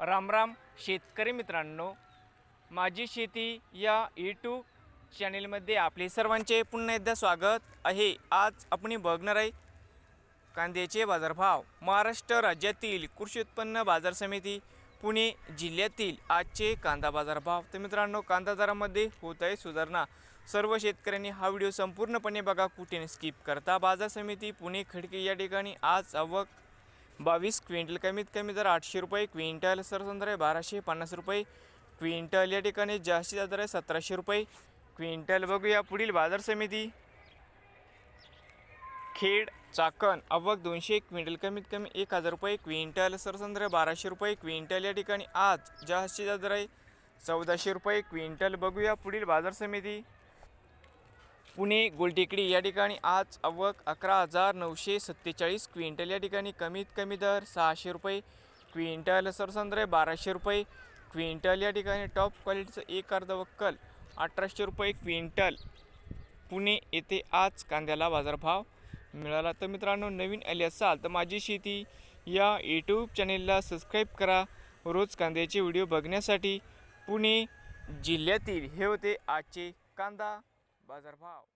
रामराम शेतकरी मित्रांनो. माझी शेती या यूट्यूब चॅनेलमध्ये आपले सर्वांचे पुन्हा एकदा स्वागत आहे. आज आपण बघणार आहे कांद्याचे बाजारभाव. महाराष्ट्र राज्यातील कृषी उत्पन्न बाजार समिती पुणे जिल्ह्यातील आजचे कांदा बाजारभाव. तर मित्रांनो कांदा दरामध्ये होत आहे सुधारणा. सर्व शेतकऱ्यांनी हा व्हिडिओ संपूर्णपणे बघा कुठे स्किप करता. बाजार समिती पुणे खडके या ठिकाणी आज आवक बावीस क्विंटल कमीत कमी दर आठशे रुपये क्विंटल सर आहे बाराशे पन्नास रुपये क्विंटल या ठिकाणी जास्तीत दर आहे सतराशे रुपये. क्विंटल बघूया पुढील बाजार समिती. खेड चाकण अवघ दोनशे क्विंटल कमीत कमी एक हजार रुपये क्विंटल सरसंद्र बाराशे रुपये क्विंटल या ठिकाणी आज जास्तीत दर आहे चौदाशे रुपये. क्विंटल बघूया पुढील बाजार समिती. पुणे गोलटेकडी या ठिकाणी आज अवक अकरा हजार नऊशे सत्तेचाळीस क्विंटल या ठिकाणी कमीत कमी दर सहाशे रुपये क्विंटल सरसंद्र बाराशे रुपये क्विंटल या ठिकाणी टॉप क्वालिटीचं एक अर्धवक्कल अठराशे रुपये क्विंटल. पुणे येथे आज कांद्याला बाजारभाव मिळाला. तर मित्रांनो नवीन आले असाल तर माझी शेती या यूट्यूब चॅनेलला सबस्क्राईब करा. रोज कांद्याचे व्हिडिओ बघण्यासाठी पुणे जिल्ह्यातील हे होते आजचे कांदा. बाजारभाव.